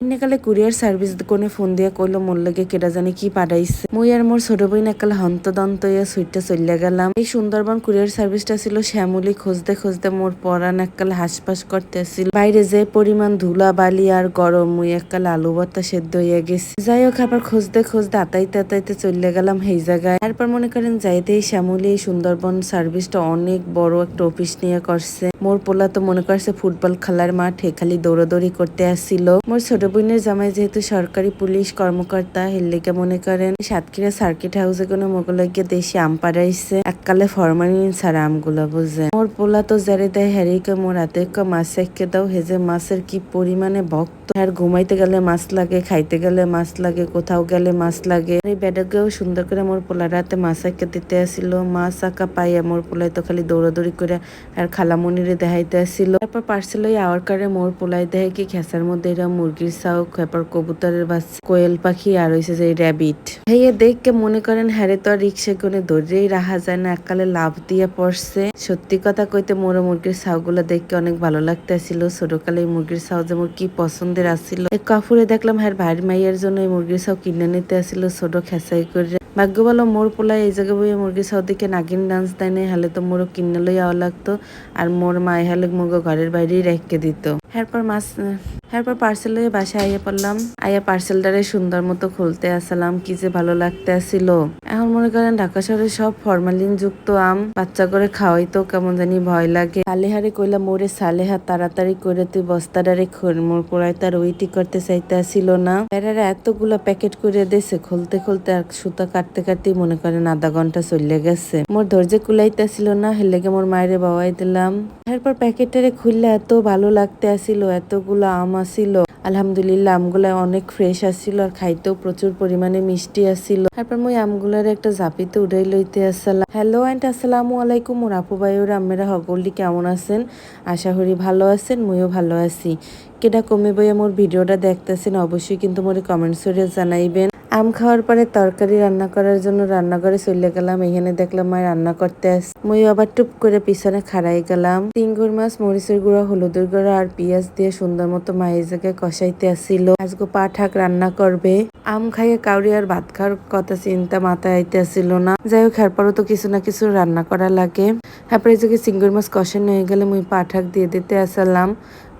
একালে courier service কোনে phone দিয়া কইলো, মোর লগে কেডা জানি কি পাঠাইছে? মুই আর মোর ছোট বইন একালে হন্তদন্ত ইয়া সুইটটা চলিয়া গেলাম। এই সুন্দরবন কুরিয়ার সার্ভিসটা ছিল শ্যামলি খুঁজতে খুঁজতে মোর পরান এককালে হাসপাস করতে আসছিল বাইরে যে পরিমাণ ধুলা বালি আর গরম, মুই এককালে আলু ভর্তা সেদ্ধ হইয়া গেছি। যাই হোক আবার খুঁজতে খুঁজতে আতাইতে আতাইতে চলিয়া গেলাম সেই জায়গায়। তারপর মনে করেন যাইতে এই শ্যামলি এই সুন্দরবন সার্ভিসটা অনেক বড় একটা অফিস নিয়ে করছে। মোর পোলা তো মনে করছে ফুটবল খেলার মাঠে খালি দৌড়াদৌড়ি করতে আসছিল। মোর ছোট বোনের জামাই যেহেতু সরকারি পুলিশ কর্মকর্তা হেললেকে মনে করেন সাতক্ষীরা সার্কিট হাউসে কোনো মোগলকে দেশে আম পাড়াইছে। এককালে ফরমালিন ছাড়া আমগুলা বুঝে। মোর পোলা তো জারে দেয় হ্যারিকে মোর হাতে মাছ একে দাও হেজে মাছের কি পরিমাণে ভক্ত। আর ঘুমাইতে গেলে মাছ লাগে, খাইতে গেলে মাছ লাগে, কোথাও গেলে মাছ লাগে। এই বেডাকেও সুন্দর করে মোর পোলা রাতে মাছ একে দিতে আসিল। মাছ আঁকা পাইয়া মোর পোলাই তো খালি দৌড়াদৌড়ি করে আর খালামনিরে দেখাইতে আসিল। তারপর পার্সেল আওয়ার কারে মোর পোলাই দেখে কি খেসার মধ্যে এরা মুরগির চাও তারপর কবুতরের বাচ্চা কোয়েল পাখি, আর হয়েছে যে র্যাবিট। হেয়ে দেখকে মনে করেন হ্যারে তো আর রিক্সা করে ধরেই রাখা যায় না, এককালে লাভ দিয়ে পড়ছে। সত্যি কথা কইতে মোর মুরগির ছাউগুলো দেখতে অনেক ভালো লাগতেছিল। ছোটকালে এই মুরগির ছাউ যে মোর কি পছন্দের আসছিল এক কাপুরে দেখলাম হ্যার ভাইয়ের মাইয়ের জন্য এই মুরগির সাউ কিনে নিতে আসছিল ছোট খেসাই করে। ভাগ্য ভালো মোর পোলাই এই জায়গায় বই মুরগির ছাউ দিকে নাগিন ডান্স দেয় নাই, হলে তো মোরও কিনে লই লাগতো, আর মোর মায় হলে মুগো ঘরের বাইরেই রেখে দিত। এরপর মাছ, এরপর পার্সেল হয়ে বাসায় আইয়া পড়লাম। আইয়া পার্সেলটারে সুন্দর মতো খুলতে আসলাম, কি যে ভালো লাগতে আসিল। এখন মনে করেন ঢাকা শহরে সব ফরমালিন যুক্ত আম, বাচ্চা করে খাওয়াই তো কেমন জানি ভয় লাগে। সালেহারে কইলা মোরে সালেহা, তাড়াতাড়ি করে তুই বস্তাটারে মোর পোড়ায় তার ওইটি করতে চাইতে আসিল না। প্যারারা এতগুলা প্যাকেট করে দিয়েছে খুলতে খুলতে আর সুতা কাটতে কাটতেই মনে করেন আধা ঘণ্টা চলে গেছে। মোর ধৈর্য কুলাইতে আসিল না হেলেগে মোর মায়েরে বাবাই দিলাম। এরপর প্যাকেটটারে খুললে এত ভালো লাগতে আসিল এতগুলো আম আসিল আলহামদুলিল্লাহ আমগুলা অনেক ফ্রেশ আসিল আর খাইতেও প্রচুর পরিমাণে মিষ্টি আসিল তারপর মই আমগুলার একটা জাপিতে উড়াই লইতে আসসালাম। হ্যালো অ্যান্ড আসসালামু আলাইকুম ওর আপু ভাইয়ের আমেরা সকলটি কেমন আছেন? আশা করি ভালো আছেন, মইও ভালো আছি। কেডা কমে বইয়া মোর ভিডিওটা দেখতেছেন, অবশ্যই কিন্তু মোরে কমেন্টস করে জানাইবেন। আম খাওয়ার পরে তরকারি রান্না করার জন্য রান্নাঘরে চলে গেলাম। এখানে দেখলাম মা রান্না করতে আস মই আবার টুপ করে পিছনে খাড়াই গেলাম। তিনগুর মাছ, মরিচের গুঁড়া, হলুদের গুঁড়া আর পেঁয়াজ দিয়ে সুন্দর মতো মায়ের জায়গায় কষাইতে আসিল আজকে পাট শাক রান্না করবে। আম খাইয়ে কাউরি আর ভাত খাওয়ার কথা চিন্তা মাথায় আইতে আসিল না। যাই হোক, এরপরও তো কিছু না কিছু রান্না করা লাগে। তারপরে জায়গায় চিংড়ি মাছ কষানো হয়ে গেলে মুই পাট শাক দিয়ে দিতে আসালাম।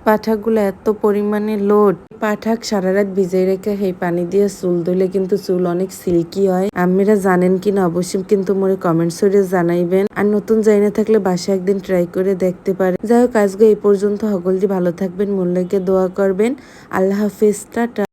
পাঠাকগুলো এত পরিমাণে লোড। পাঠাক, সারা রাত ভিজাই রেখে সেই পানি দিয়ে চুল ধুলে কিন্তু চুল অনেক সিল্কি হয়। আপনারা জানেন কি না অবশ্যই কিন্তু মোরে কমেন্টস করে জানাইবেন। আর নতুন জাইনা থাকলে বাসা একদিন ট্রাই করে দেখতে পারে যাই হোক, আজকে এই পর্যন্ত সকলটি ভালো থাকবেন মূল্যকে দোয়া করবেন। আল্লাহ হাফিজ, টাটা।